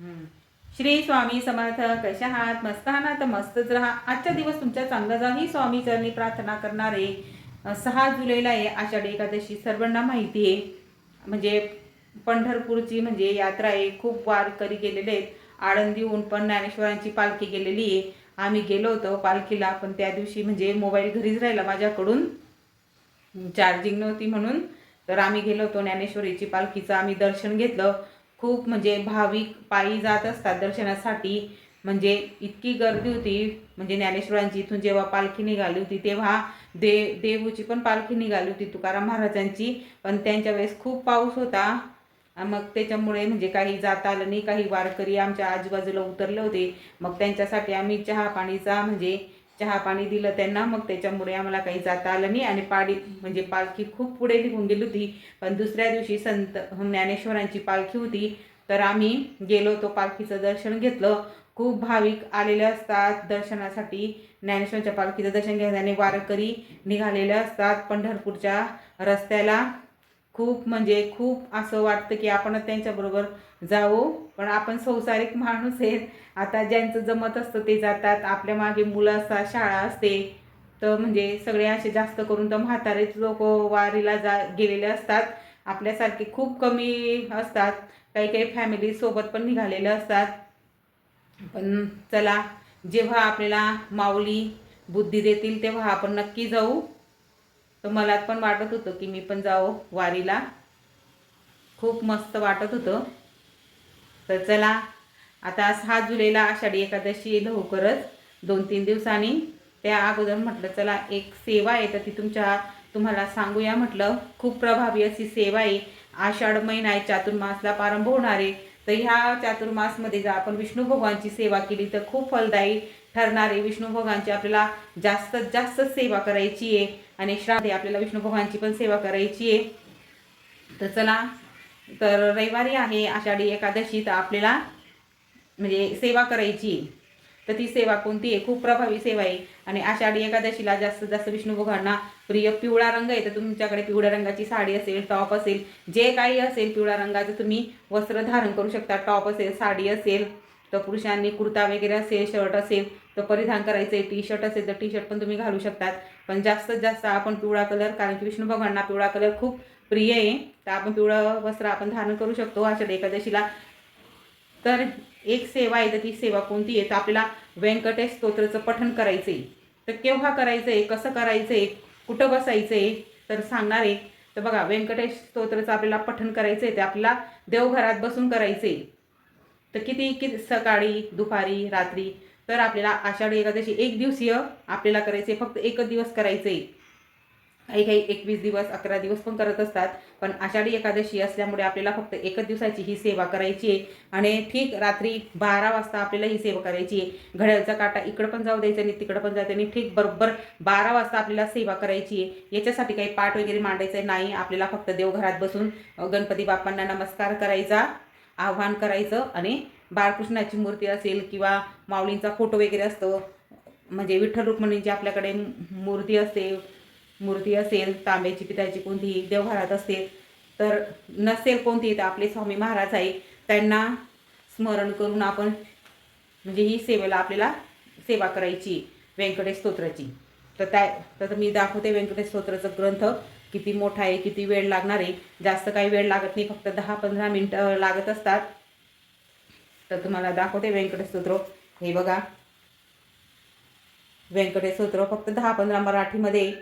श्री स्वामी समर्थ कशा आहात? मस्त आहात ना? तर मस्तच राहा. आजचा दिवस तुमच्या चांगला जा ही स्वामी चरणी प्रार्थना करणारे सहा जुलैला आहे. आषाढी एकादशी सर्वांना माहिती आहे. म्हणजे पंढरपूरची म्हणजे यात्रा आहे. खूप वारकरी गेलेले आहेत. आळंदीहून पण ज्ञानेश्वरांची पालखी गेलेली आहे. आम्ही गेलो होतो पालखीला पण त्या दिवशी म्हणजे मोबाईल घरीच राहिला माझ्याकडून. चार्जिंग नव्हती म्हणून. तर आम्ही गेलो होतो ज्ञानेश्वरीची पालखीचं. आम्ही दर्शन घेतलं. खूप म्हणजे भाविक पायी जात असतात दर्शनासाठी. म्हणजे इतकी गर्दी होती म्हणजे ज्ञानेश्वरांची इथून जेव्हा पालखी निघाली होती तेव्हा दे देहूची पण पालखी निघाली होती तुकाराम महाराजांची. पण त्यांच्या वेळेस खूप पाऊस होता. मग त्याच्यामुळे म्हणजे काही जाता आलं नाही काही वारकरी आमच्या आजूबाजूला उतरले होते. मग त्यांच्यासाठी आम्ही चहा पाणीचा म्हणजे चहा पाणी दिलं त्यांना मग त्याच्यामुळे आम्हाला काही जाता आलं नाही. आणि पाडी म्हणजे पालखी खूप पुढे निघून गेली होती. पण दुसऱ्या दिवशी संत ज्ञानेश्वरांची पालखी होती. तर आम्ही गेलो तो पालखीचं दर्शन घेतलं. खूप भाविक आलेले असतात दर्शनासाठी. ज्ञानेश्वरांच्या पालखीचं दर्शन घेण्याने वारकरी निघालेले असतात पंढरपूरच्या रस्त्याला. खूप म्हणजे खूप असं वाटतं की आपण त्यांच्याबरोबर जावं. पण आपण संसारिक माणूस आहेत. आता ज्यांचं जमत असतं ते जातात. आपल्या मागे मुलं असतात शाळा असते. तर म्हणजे सगळे असे जास्त करून तर म्हातारेच लोक वारीला जा गेलेले असतात. आपल्यासारखे खूप कमी असतात. काही काही फॅमिली सोबत पण निघालेले असतात. पण चला जेव्हा आपल्याला माऊली बुद्धी देतील तेव्हा आपण नक्की जाऊ. तर मला पण वाटत होतं की मी पण जावं वारीला. खूप मस्त वाटत होतं. तर चला आता सहा जुलैला आषाढी एकादशी लवकरच. दोन तीन दिवसांनी. त्या अगोदर म्हटलं चला एक सेवा आहे तर ती तुमच्या तुम्हाला सांगूया म्हटलं. खूप प्रभावी अशी सेवा आहे. आषाढ महिना आहे चातुर्मासला प्रारंभ होणार आहे. तर ह्या चातुर्मासमध्ये जर आपण विष्णू भगवानची सेवा केली तर खूप फलदायी ठरणारे विष्णू भगवानची आपल्याला जास्तीत जास्त सेवा करायची आहे. आणि श्राद्धे आपल्याला विष्णू भगवानची पण सेवा करायची आहे. तर चला तर रविवारी आहे आषाढी एकादशी तर आपल्याला म्हणजे सेवा करायची आहे. तर ती सेवा कोणती आहे? खूप प्रभावी सेवा आहे. आणि आषाढी एकादशीला जास्तीत जास्त विष्णू भगवांना प्रिय पिवळा रंग आहे. तर तुमच्याकडे पिवळ्या रंगाची साडी असेल टॉप असेल जे काही असेल पिवळ्या रंगाचं तुम्ही वस्त्र धारण करू शकता. टॉप असेल साडी असेल तर पुरुषांनी कुर्ता वगैरे असेल शर्ट असेल तर परिधान करायचं आहे. टी शर्ट असेल तर टी शर्ट पण तुम्ही घालू शकतात. पण जास्तीत जास्त आपण पिवळा कलर कारण की विष्णू भगवांना पिवळा कलर खूप प्रिय आहे. तर आपण पिवळं वस्त्र आपण धारण करू शकतो आषाढी एकादशीला. तर एक सेवा आहे तर ती सेवा कोणती आहे? तर आपल्याला व्यंकटेश स्तोत्राचं पठण करायचं आहे तर केव्हा करायचं आहे कसं करायचं आहे कुठं बसायचं आहे तर सांगणार आहे. तर बघा व्यंकटेश स्तोत्राचं आपल्याला पठण करायचं आहे ते आपल्याला देवघरात बसून करायचं आहे तर किती किती सकाळी दुपारी रात्री तर आपल्याला आषाढी एकादशी एक दिवसीय आपल्याला करायचे फक्त एकच दिवस करायचे काही काही एकवीस दिवस अकरा दिवस पण करत असतात पण आषाढी एकादशी असल्यामुळे आपल्याला फक्त एकच दिवसाची ही सेवा करायची आहे आणि ठीक रात्री बारा वाजता आपल्याला ही सेवा करायची आहे घड्याळचा काटा इकडं पण जाऊ द्यायचा आणि तिकडं पण जायचं आणि ठीक बरोबर बारा वाजता आपल्याला सेवा करायची आहे याच्यासाठी काही पाठ वगैरे मांडायचं नाही. आपल्याला फक्त देवघरात बसून गणपती बाप्पांना नमस्कार करायचा आव्हान करायचं आणि बाळकृष्णाची मूर्ती असेल किंवा माऊलींचा फोटो वगैरे असतो म्हणजे विठ्ठल रुक्मिणींची आपल्याकडे मूर्ती असते मूर्ती असेल तांब्याची पिताची कोणतीही देवघरात असेल तर नसेल कोणती तर आपले स्वामी महाराज आहे त्यांना स्मरण करून आपण म्हणजे ही सेवेला आपल्याला सेवा करायची व्यंकटेश स्तोत्राची. तर त्या तर मी दाखवते व्यंकटेश स्तोत्राचा ग्रंथ किती मोठा आहे किती वेळ लागणार आहे जास्त काही वेळ लागत नाही फक्त दहा पंधरा मिनटं लागत असतात. तर तुम्हाला दाखवते व्यंकटेश हे बघा. व्यंकटेश फक्त दहा पंधरा मराठीमध्ये.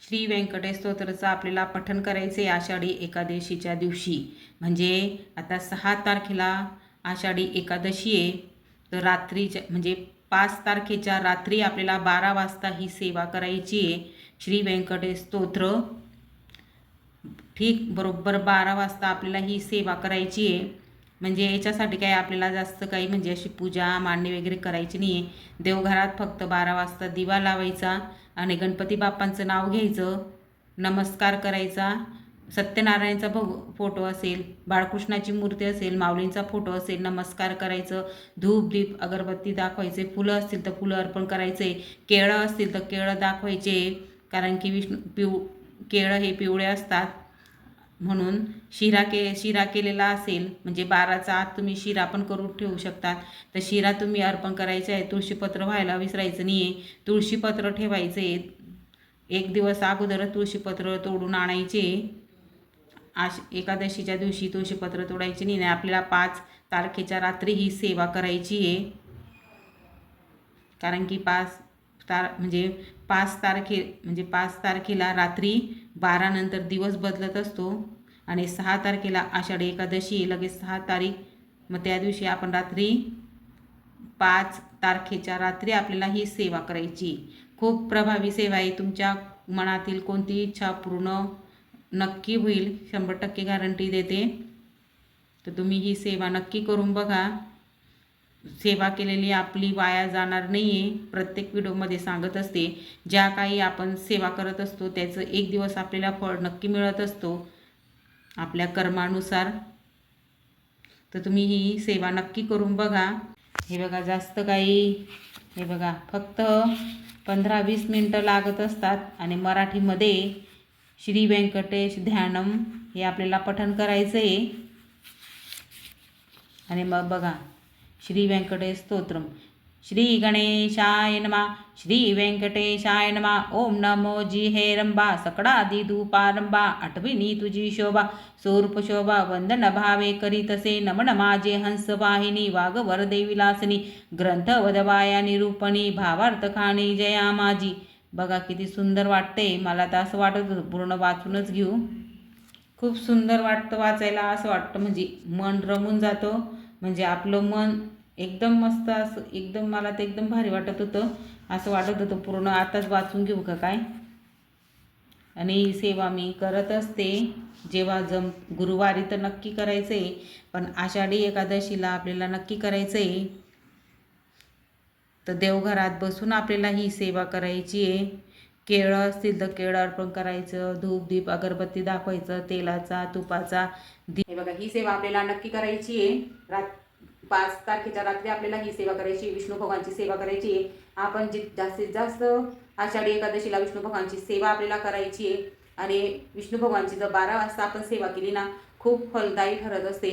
श्री व्यंकटेश स्तोत्राचं आपल्याला पठण करायचं आहे आषाढी एकादशीच्या दिवशी. म्हणजे आता सहा तारखेला आषाढी एकादशी आहे. तर रात्रीच्या म्हणजे पाच तारखेच्या रात्री आपल्याला बारा वाजता ही सेवा करायची आहे. श्री व्यंकटेश स्तोत्र. ठीक बरोबर बारा वाजता आपल्याला ही सेवा करायची आहे. म्हणजे याच्यासाठी काय आपल्याला जास्त काही म्हणजे अशी पूजा मांडणी वगैरे करायची नाही आहे देवघरात फक्त बारा वाजता दिवा लावायचा आणि गणपती बाप्पांचं नाव घ्यायचं नमस्कार करायचा. सत्यनारायणचा भग फोटो असेल बाळकृष्णाची मूर्ती असेल माऊलींचा फोटो असेल नमस्कार करायचं. धूप दीप अगरबत्ती दाखवायचे. फुलं असतील तर फुलं अर्पण करायचे. केळं असतील तर केळं दाखवायचे. कारण की विष्णू पिव केळं हे पिवळे असतात. म्हणून शिरा के शिरा केलेला असेल म्हणजे बाराचा आत तुम्ही शिरा पण करून ठेवू शकतात. तर शिरा तुम्ही अर्पण करायचं आहे तुळशीपत्र व्हायला विसरायचं नाही आहे तुळशीपत्र ठेवायचं आहे एक दिवस अगोदर तुळशीपत्र तोडून आणायचे. आश एकादशीच्या दिवशी तुळशीपत्र तोडायचे नाही आणि आपल्याला पाच तारखेच्या रात्री ही सेवा करायची आहे. कारण की पाच तार म्हणजे पाच तारखे म्हणजे पाच तारखेला रात्री बारानंतर दिवस बदलत असतो आणि सहा तारखेला आषाढी एकादशी लगेच सहा तारीख. मग त्या दिवशी आपण रात्री पाच तारखेच्या रात्री आपल्याला ही सेवा करायची. खूप प्रभावी सेवा आहे. तुमच्या मनातील कोणती इच्छा पूर्ण नक्की होईल. शंभर टक्के गॅरंटी देते. तर तुम्ही ही सेवा नक्की करून बघा. सेवा केलेली आपली वाया जाणार नाही आहे प्रत्येक व्हिडिओमध्ये सांगत असते. ज्या काही आपण सेवा करत असतो त्याचं एक दिवस आपल्याला फळ नक्की मिळत असतो आपल्या कर्मानुसार. तर तुम्ही ही सेवा नक्की करून बघा. हे बघा जास्त काही हे बघा फक्त पंधरा वीस मिनटं लागत असतात आणि मराठीमध्ये श्री व्यंकटेश ध्यानम हे आपल्याला पठण करायचं आहे आणि मग बघा श्री व्यंकटेश स्तोत्रम श्री गणेशाय नमा। श्री व्यंकटेशाय नमा। ओम नमो जी हे रंबा सकडादी धूपारंबा आठविणी तुझी शोभा। स्वरूप शोभा। वंदन भावे करीतसे नमन माझे हंसवाहिनी वाहिनी। वाघवर देविलासनी ग्रंथ वदवाया निरूपणी। भावार्थखाणी जया माझी बघा किती सुंदर वाटते. मला तर असं वाटत होतं पूर्ण वाचूनच घेऊ. खूप सुंदर वाटतं वाचायला. असं वाटतं म्हणजे मन रमून जातं. म्हणजे आपलं मन एकदम मस्त असं एकदम मला तर एकदम भारी वाटत होतं. असं वाटत होतं पूर्ण आताच वाचून घेऊ का काय? आणि ही सेवा मी करत असते. जेव्हा जम गुरुवारी तर नक्की करायचं आहे पण आषाढी एकादशीला आपल्याला नक्की करायचं. आहे तर देवघरात बसून आपल्याला ही सेवा करायची आहे. केळं असतील तर केळं अर्पण करायचं धूप दीप अगरबत्ती दाखवायचं तेलाचा तुपाचा दीप. हे बघा ही सेवा आपल्याला नक्की करायची आहे. रात पाच तारखेच्या रात्री आपल्याला ही सेवा करायची आहे. विष्णू भगवानची सेवा करायची आहे. आपण जी जास्तीत जास्त आषाढी एकादशीला विष्णू भगवानची सेवा आपल्याला करायची आहे. आणि विष्णू भगवानची जर बारा वाजता आपण सेवा केली ना खूप फलदायी ठरत असते.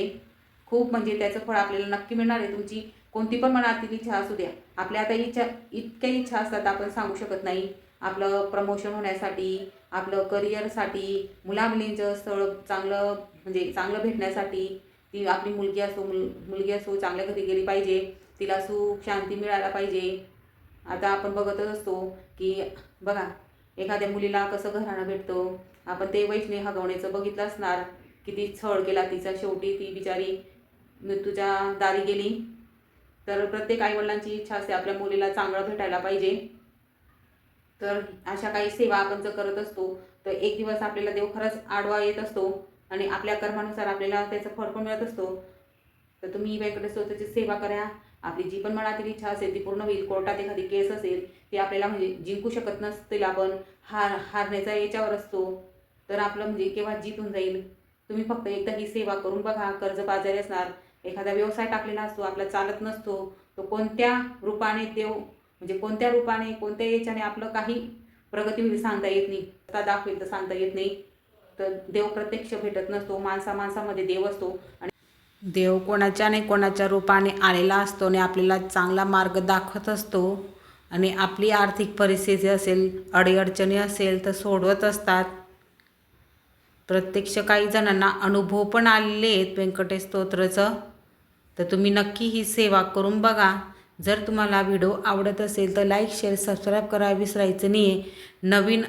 खूप म्हणजे त्याचं फळ आपल्याला नक्की मिळणार आहे. तुमची कोणती पण मनातील इच्छा असू द्या. आपल्या आता इच्छा इतक्या इच्छा असतात आपण सांगू शकत नाही. आपलं प्रमोशन होण्यासाठी आपलं करिअरसाठी मुलामुलींचं स्थळ चांगलं म्हणजे चांगलं भेटण्यासाठी ती आपली मुलगी असो मुल मुलगी असो चांगल्या घरी गेली पाहिजे तिला सुख शांती मिळायला पाहिजे. आता आपण बघतच असतो की बघा एखाद्या मुलीला कसं घराणं भेटतं आपण ते वैष्णे हगवण्याचं बघितलं असणार किती छळ केला तिचा शेवटी ती बिचारी मृत्यूच्या दारी गेली. तर प्रत्येक आईवडिलांची इच्छा असते आपल्या मुलीला चांगलं भेटायला पाहिजे. तर अशा काही सेवा आपण जर करत असतो तर एक दिवस आपल्याला देव खरंच आडवा येत असतो आणि आपल्या कर्मानुसार आपल्याला त्याचं फळ पण मिळत असतो. तर तुम्ही वेगळे स्वतःची सेवा करा. आपली जी पण मनातील इच्छा असेल ती पूर्ण होईल. कोर्टात एखादी केस असेल ती आपल्याला म्हणजे जिंकू शकत नसतील आपण. हार हारण्याचा याच्यावर असतो. तर आपलं म्हणजे केव्हा जीतून जाईल? तुम्ही फक्त एकदा ही सेवा करून बघा. कर्ज बाजारी असणार. एखादा व्यवसाय टाकलेला असतो आपला चालत नसतो. तो कोणत्या रूपाने देव म्हणजे कोणत्या रूपाने कोणत्या याच्याने आपलं काही प्रगती होईल सांगता येत नाही आता दाखवेल तर सांगता येत नाही. तर देव प्रत्यक्ष भेटत नसतो माणसा माणसामध्ये देव असतो. आणि देव कोणाच्या नाही कोणाच्या रूपाने आलेला असतो आणि आपल्याला चांगला मार्ग दाखवत असतो. आणि आपली आर्थिक परिस्थिती असेल अडीअडचणी असेल तर सोडवत असतात. प्रत्यक्ष काही जणांना अनुभव पण आलेले आहेत व्यंकटेश स्तोत्रचं. तर तुम्ही नक्की ही सेवा करून बघा. जर तुम्हाला व्हिडिओ आवडत असेल तर लाईक शेअर सबस्क्राईब करा विसरायचं नाही आहे नवीन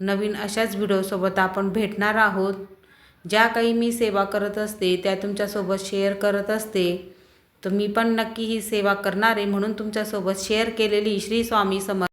नवीन अशाच व्हिडिओसोबत आपण भेटणार आहोत. ज्या काही मी सेवा करत असते त्या तुमच्यासोबत शेअर करत असते. तर मी पण नक्की ही सेवा करणार आहे म्हणून तुमच्यासोबत शेअर केलेली श्री स्वामी समर्थ